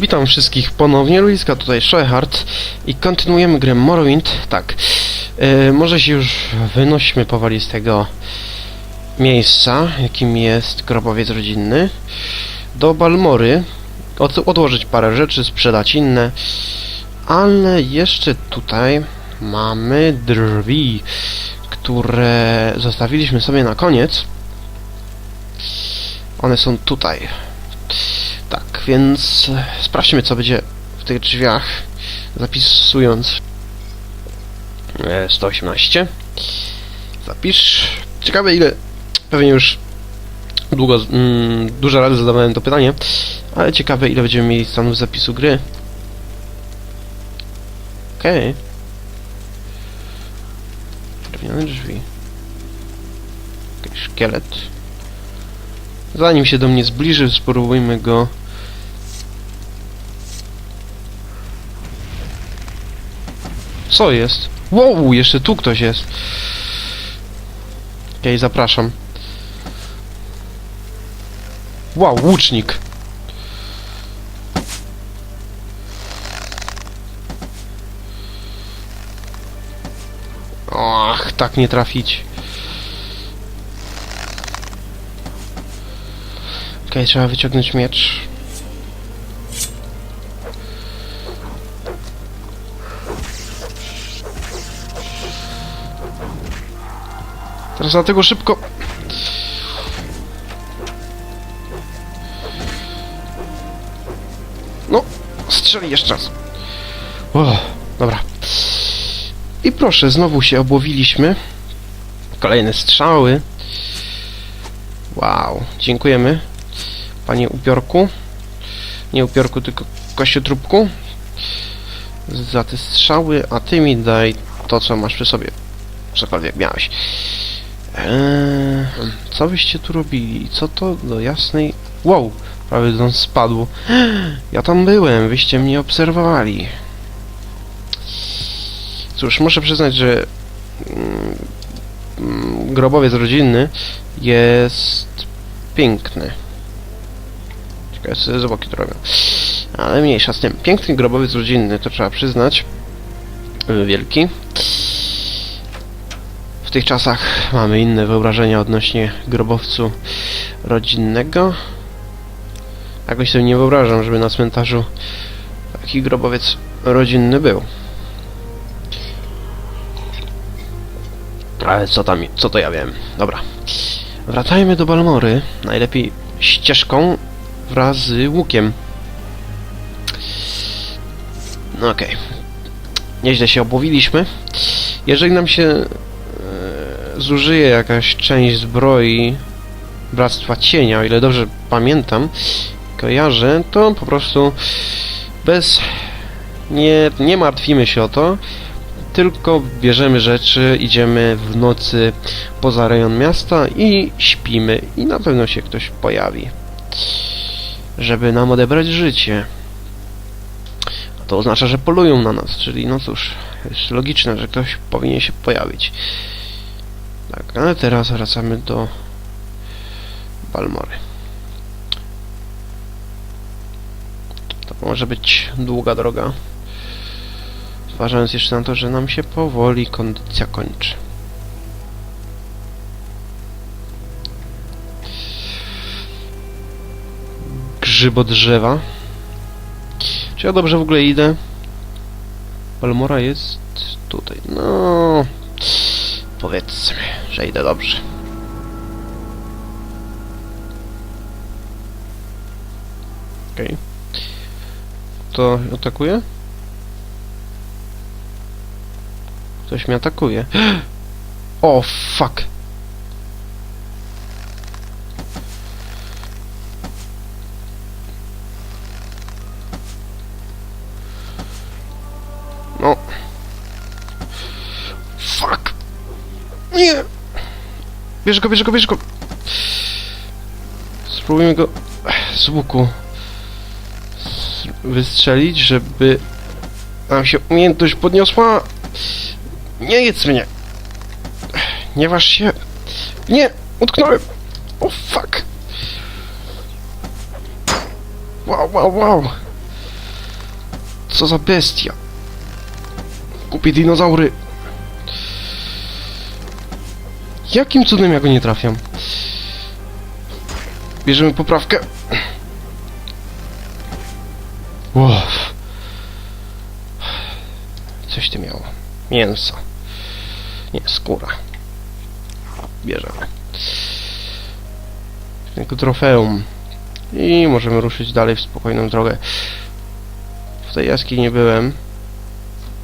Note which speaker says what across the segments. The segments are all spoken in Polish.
Speaker 1: Witam wszystkich ponownie, Luiska tutaj Schehart i kontynuujemy grę Morrowind. Tak, e, może się już wynośmy powoli z tego miejsca, jakim jest grobowiec rodzinny, do Balmory, od, odłożyć parę rzeczy, sprzedać inne, ale jeszcze tutaj mamy drzwi, które zostawiliśmy sobie na koniec. One są tutaj. Więc e, sprawdźmy co będzie w tych drzwiach. Zapisując e, 118. Zapisz. Ciekawe ile. Pewnie już długo, mm, dużo razy zadawałem to pytanie, ale ciekawe ile będziemy mieli stanów zapisu gry. Okej. Drewniane drzwi. Jakiś szkielet. Zanim się do mnie zbliży, spróbujmy go Co jest? Wow, jeszcze tu ktoś jest. Okej, zapraszam. Wow, łucznik. Ach, tak nie trafić. Okej, trzeba wyciągnąć miecz. Dlatego szybko. No, strzeli jeszcze raz. O, dobra. I proszę, znowu się obłowiliśmy. Kolejne strzały. Wow, dziękujemy. Panie upiorku. Nie upiorku, tylko kościotrupku. Za te strzały, a ty mi daj to, co masz przy sobie. Cokolwiek miałeś. Eee, co byście tu robili? Co to do jasnej... Wow! Prawie do nas spadł. Ja tam byłem, wyście mnie obserwowali. Cóż, muszę przyznać, że mm, mm, grobowiec rodzinny jest piękny. Ciekawe, co zwłoki to robią. Ale mniejsza z tym. Piękny grobowiec rodzinny, to trzeba przyznać. Wielki. W tych czasach mamy inne wyobrażenia odnośnie grobowcu rodzinnego. Jakoś sobie nie wyobrażam, żeby na cmentarzu taki grobowiec rodzinny był. Ale co tam, co to ja wiem. Dobra. Wracajmy do Balmory. Najlepiej ścieżką wraz z łukiem. No okej. Nieźle się obłowiliśmy. Jeżeli nam się zużyje jakaś część zbroi Bractwa Cienia, o ile dobrze pamiętam, kojarzę, to po prostu bez... Nie, nie martwimy się o to, tylko bierzemy rzeczy, idziemy w nocy poza rejon miasta i śpimy i na pewno się ktoś pojawi, żeby nam odebrać życie. To oznacza, że polują na nas, czyli no cóż, jest logiczne, że ktoś powinien się pojawić. Tak, ale teraz wracamy do Balmory. To może być długa droga. Zważając jeszcze na to, że nam się powoli kondycja kończy. Grzybodrzewa. Czy ja dobrze w ogóle idę? Balmora jest tutaj. No, powiedzmy, że idę dobrze. Okej. To atakuje? Ktoś mnie atakuje. O, fuck. Nie. Bierz go, bierz go, bierz go. Spróbujmy go z łuku wystrzelić, żeby nam się umiejętność podniosła. Nie jedz mnie. Nie waż się. Nie, utknąłem. O fuck. Wow, wow, wow. Co za bestia! Kupię dinozaury! Jakim cudem ja go nie trafiam? Bierzemy poprawkę. Uff. Coś ty miało. Mięso. Nie, skóra. Bierzemy. Jako trofeum. I możemy ruszyć dalej w spokojną drogę. W tej jaskini nie byłem.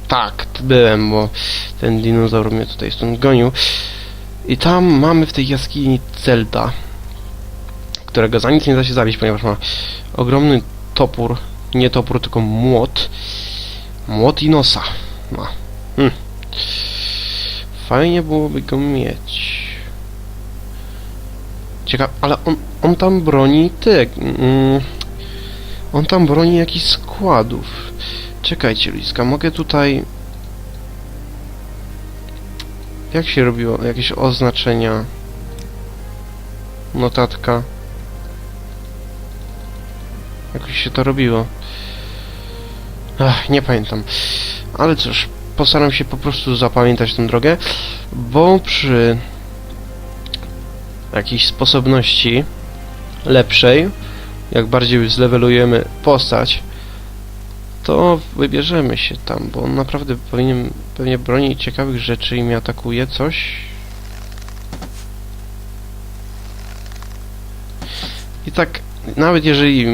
Speaker 1: Tak, byłem, bo ten dinozaur mnie tutaj stąd gonił. I tam mamy w tej jaskini Zelda, którego za nic nie da się zabić, ponieważ ma ogromny topór, nie topór, tylko młot. Młot i nosa ma. Hm. Fajnie byłoby go mieć. Ciekawe, ale on, on tam broni ty. Mm, on tam broni jakichś składów. Czekajcie, Liska, mogę tutaj... Jak się robiło? Jakieś oznaczenia? Notatka? Jakoś się to robiło. Ach, nie pamiętam. Ale cóż, postaram się po prostu zapamiętać tę drogę, bo przy jakiejś sposobności lepszej, jak bardziej zlewelujemy postać, to wybierzemy się tam, bo on naprawdę powinien pewnie bronić ciekawych rzeczy i mnie atakuje coś. I tak, nawet jeżeli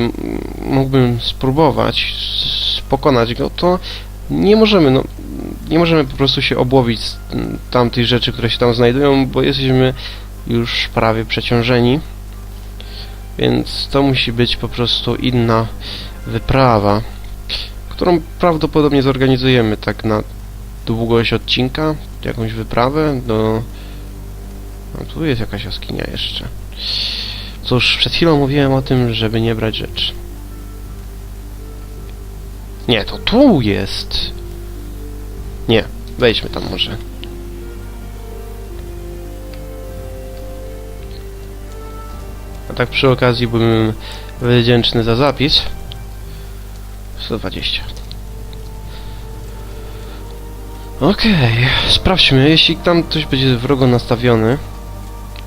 Speaker 1: mógłbym spróbować pokonać go, to nie możemy, no, nie możemy po prostu się obłowić z tamtych rzeczy, które się tam znajdują, bo jesteśmy już prawie przeciążeni. Więc to musi być po prostu inna wyprawa którą prawdopodobnie zorganizujemy tak na długość odcinka, jakąś wyprawę do... No tu jest jakaś jaskinia jeszcze. Cóż, przed chwilą mówiłem o tym, żeby nie brać rzeczy. Nie, to tu jest! Nie, wejdźmy tam może. A tak przy okazji byłbym wdzięczny za zapis. 120. Okej, sprawdźmy, jeśli tam ktoś będzie wrogo nastawiony,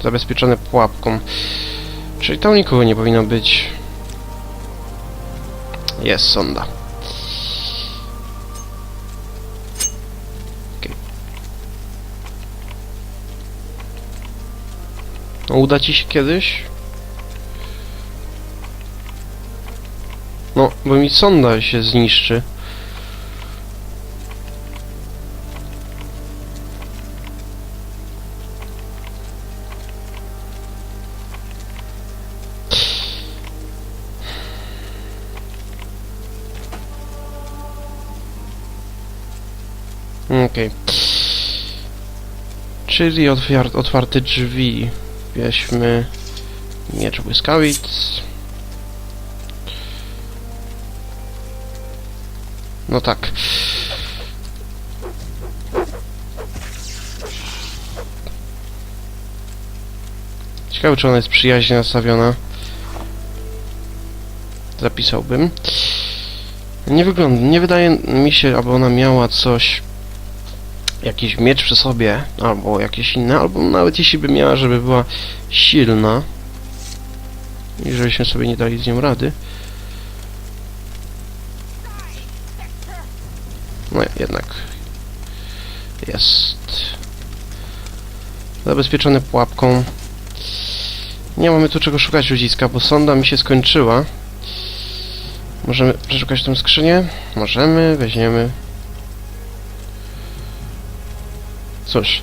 Speaker 1: zabezpieczony pułapką, czyli tam nikogo nie powinno być. Jest sonda. No, uda ci się kiedyś? Bo mi sonda się zniszczy. Okej. Czyli otwiar otwarte drzwi. Weźmy miecz błyskawic. Ciekawe, czy ona jest przyjaźnie nastawiona. Zapisałbym. Nie wygląda, nie wydaje mi się, aby ona miała coś, jakiś miecz przy sobie, albo jakieś inne, albo nawet jeśli by miała, żeby była silna i żebyśmy sobie nie dali z nią rady. No jednak jest zabezpieczony pułapką. Nie mamy tu czego szukać ludziska, bo sonda mi się skończyła. Możemy przeszukać tą skrzynię? Możemy, weźmiemy. Cóż.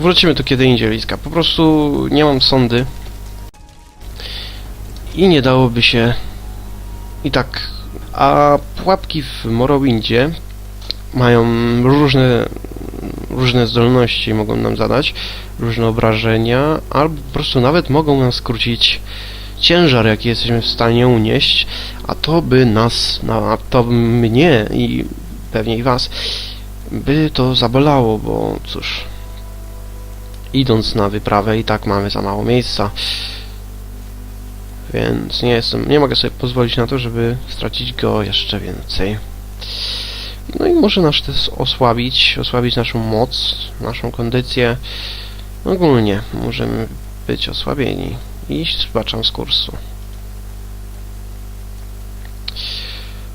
Speaker 1: Wrócimy tu kiedy indziej, Liska. Po prostu nie mam sondy. I nie dałoby się... I tak... A pułapki w Morrowindzie mają różne różne zdolności mogą nam zadać, różne obrażenia, albo po prostu nawet mogą nam skrócić ciężar, jaki jesteśmy w stanie unieść, a to by nas, no, a to mnie i pewnie i was, by to zabolało, bo cóż, idąc na wyprawę i tak mamy za mało miejsca Więc nie jestem, nie mogę sobie pozwolić na to, żeby stracić go jeszcze więcej. No i może nas też osłabić, osłabić naszą moc, naszą kondycję. Ogólnie możemy być osłabieni. I zbaczam z kursu.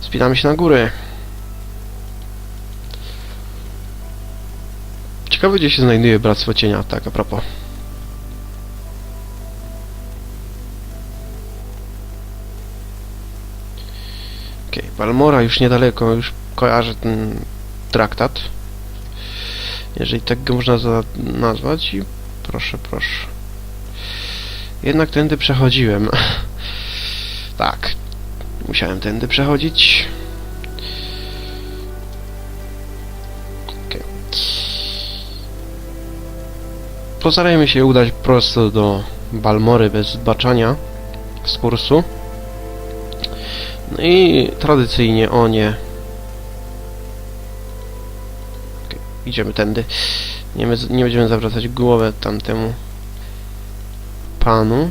Speaker 1: Spinamy się na górę. Ciekawe, gdzie się znajduje Bractwo Cienia, tak a propos. Balmora już niedaleko, już kojarzę ten traktat. Jeżeli tak go można nazwać i proszę, proszę. Jednak tędy przechodziłem. tak. Musiałem tędy przechodzić. Okej. Postarajmy się udać prosto do Balmory bez zbaczania z kursu. No i tradycyjnie o nie. Idziemy tędy. Nie, nie będziemy zawracać głowę tamtemu panu.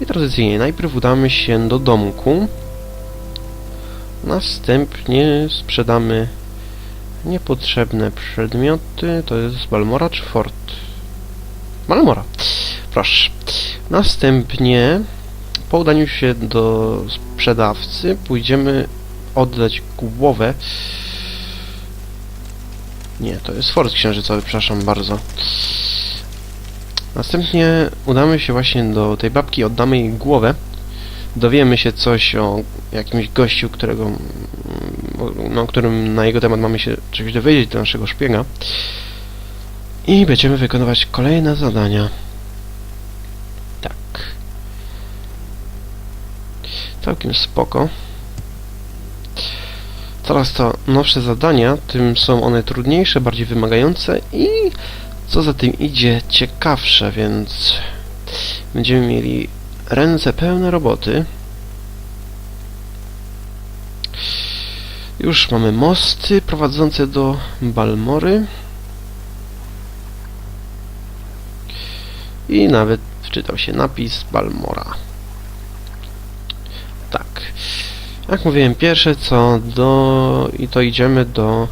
Speaker 1: I tradycyjnie najpierw udamy się do domku. Następnie sprzedamy niepotrzebne przedmioty. To jest Balmora czy Fort? Balmora. Proszę. Następnie po udaniu się do sprzedawcy pójdziemy oddać głowę. Nie, to jest Fort Księżycowy, przepraszam bardzo. Następnie udamy się właśnie do tej babki, oddamy jej głowę. Dowiemy się coś o jakimś gościu, którego, no, którym na jego temat mamy się czegoś dowiedzieć do naszego szpiega. I będziemy wykonywać kolejne zadania. Tak. Całkiem spoko. Coraz to nowsze zadania, tym są one trudniejsze, bardziej wymagające i co za tym idzie ciekawsze, więc będziemy mieli ręce pełne roboty. Już mamy mosty prowadzące do Balmory. I nawet wczytał się napis Balmora. Tak. Jak mówiłem, pierwsze co do... i to idziemy do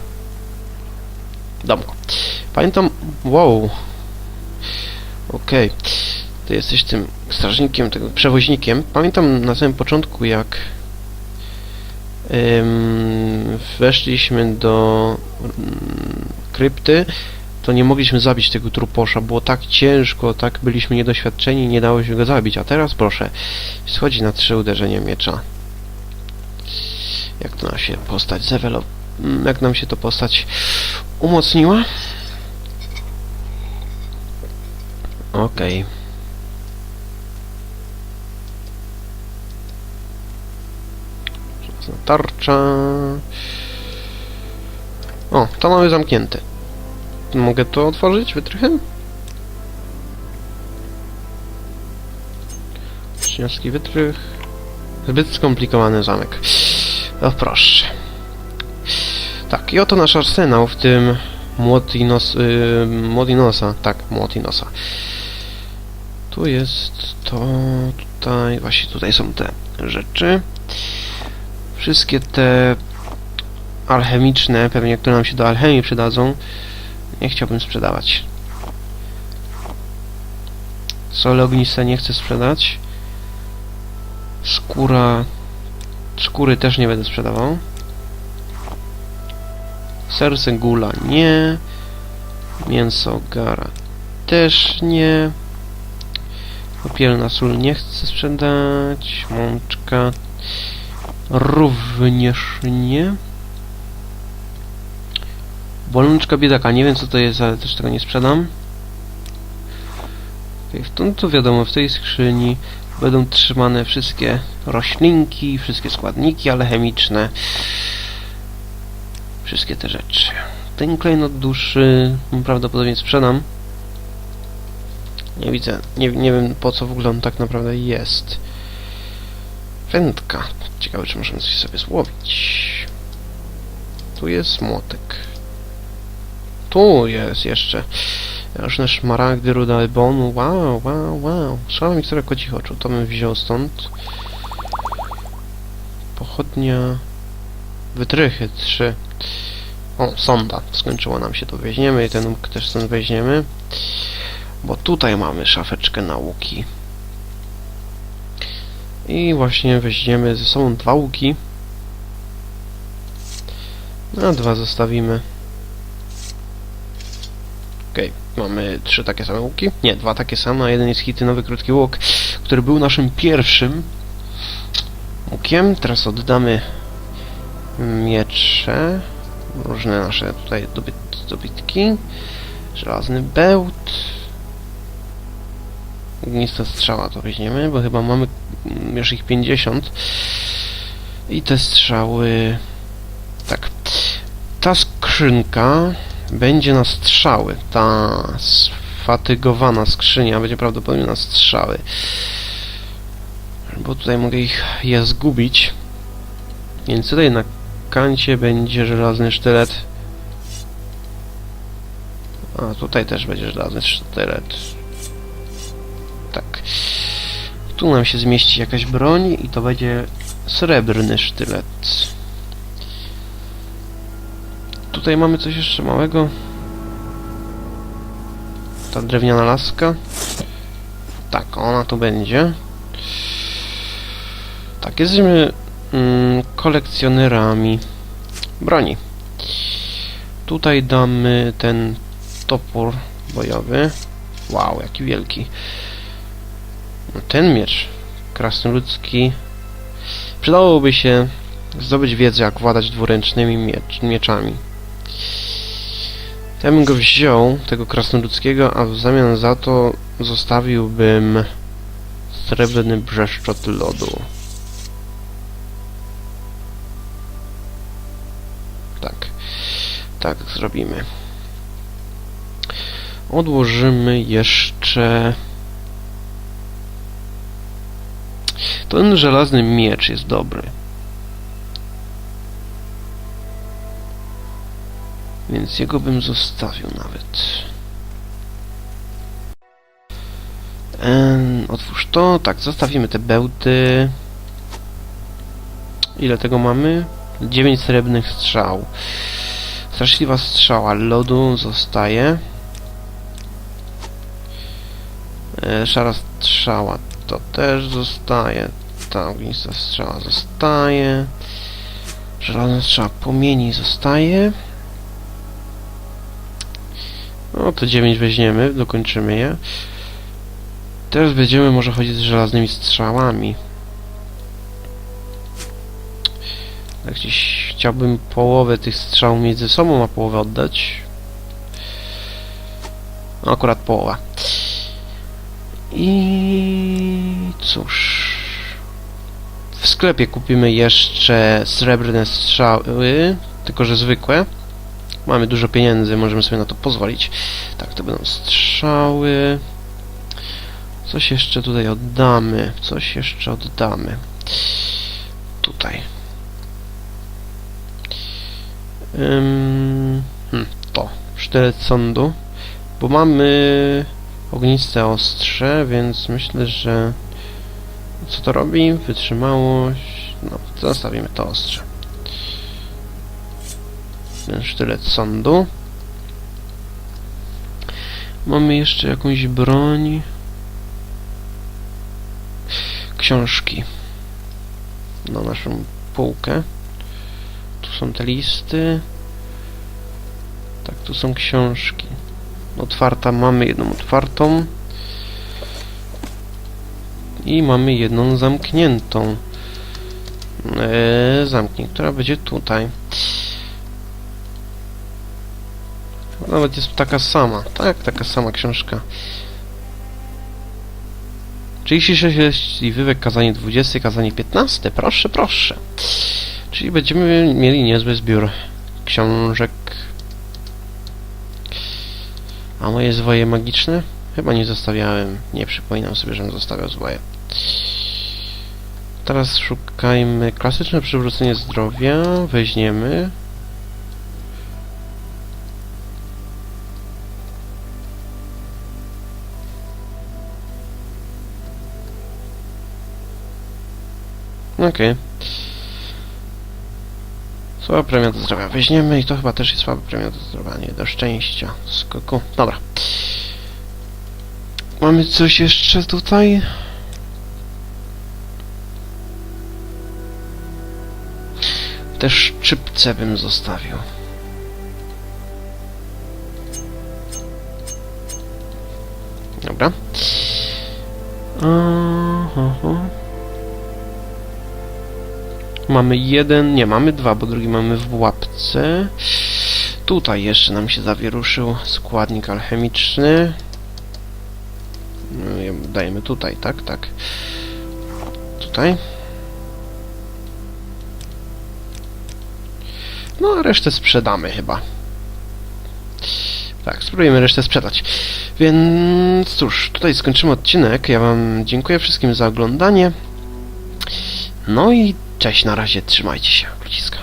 Speaker 1: domku. Pamiętam... Wow. Okej. Ty jesteś tym strażnikiem, tego przewoźnikiem. Pamiętam na samym początku, jak ym, weszliśmy do ym, krypty, to nie mogliśmy zabić tego truposza. Było tak ciężko, tak byliśmy niedoświadczeni, nie dało się go zabić. A teraz, proszę, schodzi na trzy uderzenia miecza. Jak to nam się postać zewelo... mm, Jak nam się to postać umocniła? Okej. Żelazna Tarcza. O, to mamy zamknięte. Mogę to otworzyć wytrychem? Trzynastki wytrych. Zbyt skomplikowany zamek. O proszę. Tak, i oto nasz arsenał, w tym Młotinos, yy, Młotinosa. Tak, Młotinosa. Tu jest to, tutaj, właśnie tutaj są te rzeczy. Wszystkie te alchemiczne, pewnie które nam się do alchemii przydadzą, nie chciałbym sprzedawać. Sole ogniste nie chcę sprzedać. Skóra... Skóry też nie będę sprzedawał. Serce gula nie. Mięso gara też nie. Popielna sól nie chcę sprzedać. Mączka również nie. Bolączka biedaka, nie wiem co to jest, ale też tego nie sprzedam. Okej, w to wiadomo, w tej skrzyni będą trzymane wszystkie roślinki, wszystkie składniki alchemiczne. Wszystkie te rzeczy. Ten klejnot duszy prawdopodobnie sprzedam. Nie widzę, nie, nie wiem po co w ogóle on tak naprawdę jest. Wędka. Ciekawe, czy możemy coś sobie złowić. Tu jest młotek. Tu jest jeszcze. Różne szmaragdy, ruda bonu. Wow, wow, wow. Szalona mikstura kocich oczu. To bym wziął stąd. pochodnia... Wytrychy, trzy. O, sonda. Skończyło nam się to. Weźmiemy i ten łuk też stąd weźmiemy. Bo tutaj mamy szafeczkę nauki. I właśnie weźmiemy ze sobą dwa łuki. A dwa zostawimy. Okej, mamy trzy takie same łuki. Nie, dwa takie same, a jeden jest hitynowy krótki łuk, który był naszym pierwszym łukiem. Teraz oddamy miecze. Różne nasze tutaj dobyt, dobytki. Żelazny bełt. Ognista strzała to weźmiemy, bo chyba mamy mm, już ich 50. I te strzały... Tak. Ta skrzynka będzie na strzały. Ta sfatygowana skrzynia będzie prawdopodobnie na strzały. Bo tutaj mogę ich je zgubić. Więc tutaj na kancie będzie żelazny sztylet. A tutaj też będzie żelazny sztylet. Tak. Tu nam się zmieści jakaś broń i to będzie srebrny sztylet. Tutaj mamy coś jeszcze małego. Ta drewniana laska. Tak, ona tu będzie. Tak, jesteśmy mm, kolekcjonerami broni. Tutaj damy ten topór bojowy. Wow, jaki wielki. No, ten miecz krasnoludzki. Przydałoby się zdobyć wiedzę, jak władać dwuręcznymi miecz, mieczami. Ja bym go wziął, tego krasnoludzkiego, a w zamian za to zostawiłbym srebrny brzeszczot lodu. Tak. Tak zrobimy. Odłożymy jeszcze... Ten żelazny miecz jest dobry. Więc jego bym zostawił nawet. Otwórz to. Tak, zostawimy te bełty. Ile tego mamy? 9 srebrnych strzał. Straszliwa strzała lodu zostaje. E, szara strzała to też zostaje. Ta ognista strzała zostaje. Żelazna strzała płomieni zostaje. No to 9 weźmiemy, dokończymy je. Teraz będziemy może chodzić z żelaznymi strzałami. Tak gdzieś chciałbym połowę tych strzał mieć ze sobą, a połowę oddać. No, akurat połowa. I cóż. W sklepie kupimy jeszcze srebrne strzały, tylko że zwykłe. Mamy dużo pieniędzy, możemy sobie na to pozwolić. Tak, to będą strzały. Coś jeszcze tutaj oddamy. Coś jeszcze oddamy. Tutaj. Ym, hmm, to. Sztylet sądu. Bo mamy ogniste ostrze, więc myślę, że co to robi? Wytrzymałość. No, zostawimy to ostrze. Ten sztylet sądu. Mamy jeszcze jakąś broń. Książki. Na naszą półkę. Tu są te listy. Tak, tu są książki. Otwarta, mamy jedną otwartą. I mamy jedną zamkniętą. Eee, która będzie tutaj. Nawet jest taka sama. Tak, taka sama książka. 36 i wywek, kazanie 20, kazanie 15. Proszę, proszę. Czyli będziemy mieli niezły zbiór książek. A moje zwoje magiczne? Chyba nie zostawiałem. Nie przypominam sobie, żebym zostawiał zwoje. Teraz szukajmy klasyczne przywrócenie zdrowia. Weźmiemy. Okej. Okay. Słaba premia do zdrowia. Weźmiemy i to chyba też jest słaba premia do zdrowia, nie do szczęścia. Skoku. Dobra. Mamy coś jeszcze tutaj? Te szczypce bym zostawił. Dobra. Aha. Mamy jeden, nie, mamy dwa, bo drugi mamy w łapce. Tutaj jeszcze nam się zawieruszył składnik alchemiczny. No, Dajemy tutaj, tak, tak. Tutaj. No, a resztę sprzedamy chyba. Tak, spróbujemy resztę sprzedać. Więc cóż, tutaj skończymy odcinek. Ja Wam dziękuję wszystkim za oglądanie. No i cześć, na razie, trzymajcie się, ludziska.